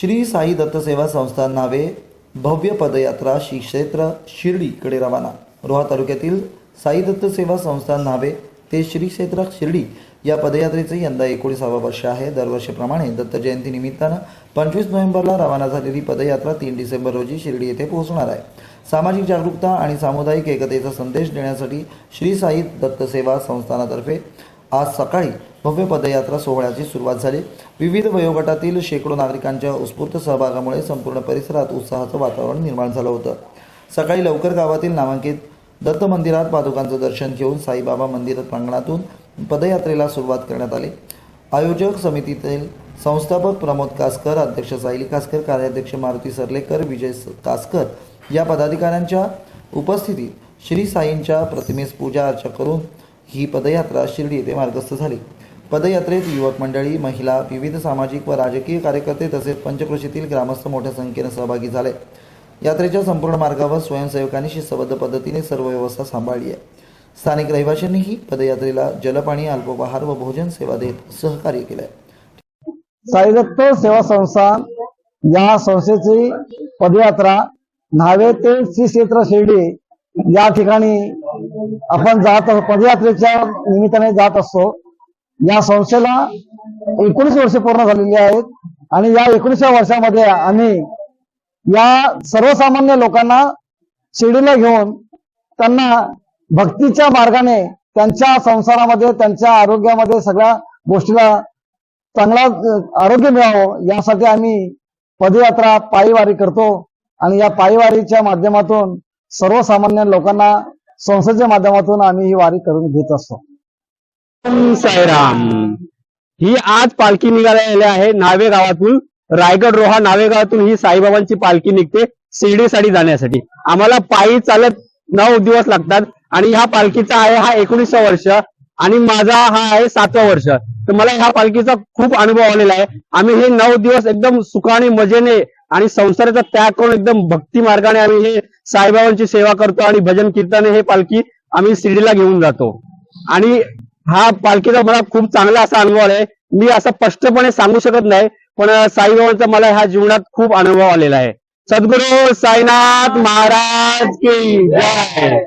श्री साई दत्तसेवा संस्थान नावे भव्य पदयात्रा श्री क्षेत्र शिर्डीकडे रवाना. रोहा तालुक्यातील साई दत्त सेवा संस्थान नावे ते श्री क्षेत्र शिर्डी या पदयात्रेचे यंदा एकोणीसावं वर्ष आहे. दरवर्षीप्रमाणे दत्तजयंती निमित्तानं पंचवीस नोव्हेंबरला रवाना झालेली पदयात्रा तीन डिसेंबर रोजी शिर्डी येथे पोहोचणार आहे. सामाजिक जागरूकता आणि सामुदायिक एकतेचा संदेश देण्यासाठी श्री साई दत्त सेवा संस्थानातर्फे आज सकाळी भव्य पदयात्रा सोहळ्याची सुरुवात झाली. विविध वयोगटातील शेकडो नागरिकांच्या उत्स्फूर्त सहभागामुळे संपूर्ण परिसरात उत्साहाचं वातावरण निर्माण झालं होतं. सकाळी लवकर गावातील नामांकित दत्त मंदिरात पादुकांचं दर्शन घेऊन साईबाबा मंदिर प्रांगणातून पदयात्रेला सुरुवात करण्यात आली. आयोजक समितीतील संस्थापक प्रमोद कासकर अध्यक्ष सायली कासकर कार्याध्यक्ष मारुती सरलेकर विजय कासकर या पदाधिकाऱ्यांच्या उपस्थितीत श्री साईंच्या प्रतिमेस पूजा अर्चा करून ही पदयात्रा शिर्डी येथे मार्गस्थ झाली. पदयात्रेत युवक मंडळी महिला विविध सामाजिक व राजकीय कार्यकर्ते तसेच पंचकृषीतील ग्रामस्थ मोठ्या संख्येने सहभागी झाले. यात्रेच्या संपूर्ण मार्गावर स्वयंसेवकांनी शिस्तबद्ध पद्धतीने सर्व व्यवस्था सांभाळली आहे. स्थानिक रहिवाशांनीही पदयात्रेला जलपाणी अल्पोपहार व भोजन सेवा देत सहकार्य केलंय. साईदत्त सेवा संस्था या संस्थेची पदयात्रा न्हावे ते श्री क्षेत्र शिर्डी या ठिकाणी आपण जात पदयात्रेच्या निमित्ताने जात असतो. या संस्थेला एकोणीस वर्षे पूर्ण झालेली आहेत. आणि या एकोणीसव्या वर्षामध्ये आम्ही या सर्वसामान्य लोकांना शिर्डीला घेऊन त्यांना भक्तीच्या मार्गाने त्यांच्या संसारामध्ये त्यांच्या आरोग्यामध्ये सगळ्या गोष्टीला चांगला आरोग्य मिळावं यासाठी आम्ही पदयात्रा पायीवारी करतो. आणि या पायीवारीच्या माध्यमातून सर्वसामान्य लोकांना संस्थेच्या माध्यमातून आम्ही ही वारी करून घेत असतो. साईराम. ही आज पालखी निघालेली आहे नावे गावातून. रायगड रोहा नावे गावातून ही साईबाबांची पालखी निघते शिर्डीसाठी जाण्यासाठी. आम्हाला पायी चालत नऊ दिवस लागतात आणि ह्या पालखीचा आहे हा एकोणीसवा वर्ष आणि माझा हा आहे सातवा वर्ष. तर मला ह्या पालखीचा खूप अनुभव आलेला आहे. आम्ही हे नऊ दिवस एकदम सुखाने मजेने आणि संसाराचा त्याग करून एकदम भक्ती मार्गाने आम्ही हे साईबाबांची सेवा करतो आणि भजन कीर्तन हे पालखी आम्ही शिर्डीला घेऊन जातो. आणि हा पालखीचा मला खूप चांगला असा अनुभव आहे. मी असं स्पष्टपणे सांगू शकत नाही पण साईबाबांचा मला ह्या जीवनात खूप अनुभव आलेला आहे. सद्गुरू साईनाथ महाराज की जय!